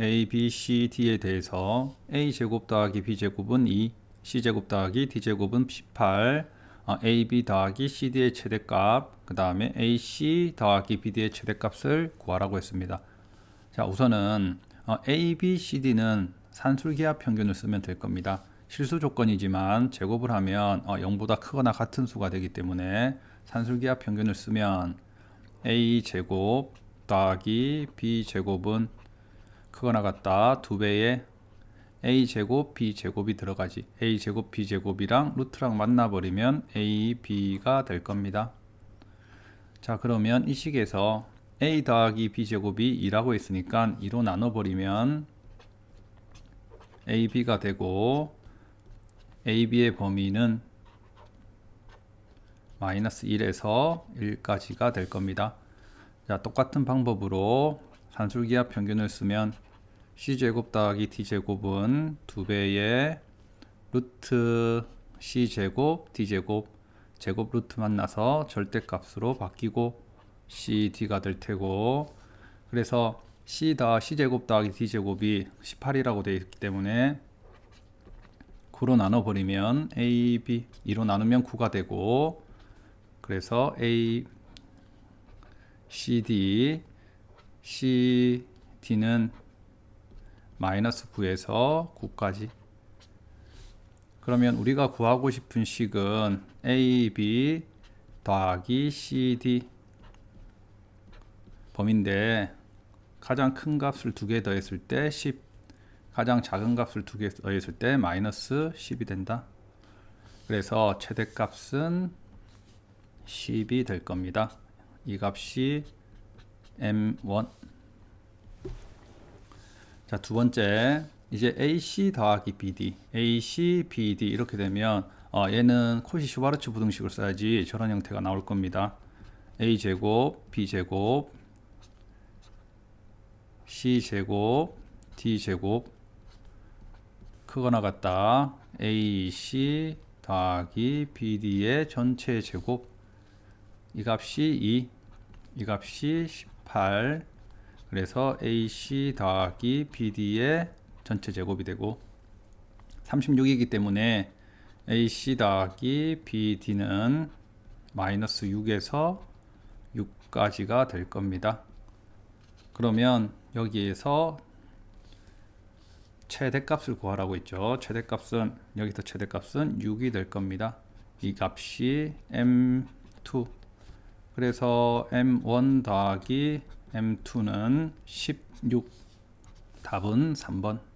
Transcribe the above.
a, b, c, d에 대해서 a 제곱 더하기 b 제곱은 2, c 제곱 더하기 d 제곱은 18, 어, a, b 더하기 c, d의 최대값, 그 다음에 a, c 더하기 b, d의 최대값을 구하라고 했습니다. 자, 우선은 어, a, b, c, d는 산술기하 평균을 쓰면 될 겁니다. 실수 조건이지만 제곱을 하면 어, 0보다 크거나 같은 수가 되기 때문에 산술기하 평균을 쓰면 a 제곱 더하기 b 제곱은 크거나 같다 두 배의 a 제곱 b 제곱이 들어가지 a 제곱 b 제곱이랑 루트랑 만나버리면 a b가 될 겁니다. 자 그러면 이 식에서 a 더하기 b 제곱이 2라고 했으니까 2로 나눠버리면 a b가 되고 a b의 범위는 마이너스 1에서 1까지가 될 겁니다. 자, 똑같은 방법으로 산술기하 평균을 쓰면 c제곱 더하기 d제곱은 2배의 루트 c제곱 d제곱 제곱 루트 만나서 절대값으로 바뀌고 cd가 될 테고. 그래서 c 더 c제곱 더하기 d제곱이 18이라고 되어 있기 때문에 9로 나눠버리면 a, b 2로 나누면 9가 되고. 그래서 a, cd cd는 마이너스 9에서 9까지 그러면 우리가 구하고 싶은 식은 ab 더하기 cd 범인데 가장 큰 값을 두 개 더했을 때 10, 가장 작은 값을 두 개 더했을 때 마이너스 10이 된다. 그래서 최대값은 10이 될 겁니다. 이 값이 m1. 자, 두 번째. 이제 AC 더하기 BD, AC, BD 이렇게 되면 어, 얘는 코시 슈바르츠 부등식을 써야지 저런 형태가 나올 겁니다. A 제곱, B 제곱, C 제곱, D 제곱 크거나 같다. AC 더하기 BD의 전체 제곱 이 값이 2, 이 값이 18 그래서 AC 더하기 BD의 전체 제곱이 되고 36이기 때문에 AC 더하기 BD는 마이너스 6에서 6까지가 될 겁니다. 그러면 여기에서 최대값을 구하라고 했죠. 최대값은 여기서 최대값은 6이 될 겁니다. 이 값이 M2 그래서 M1 더하기 M2는 16 답은 3번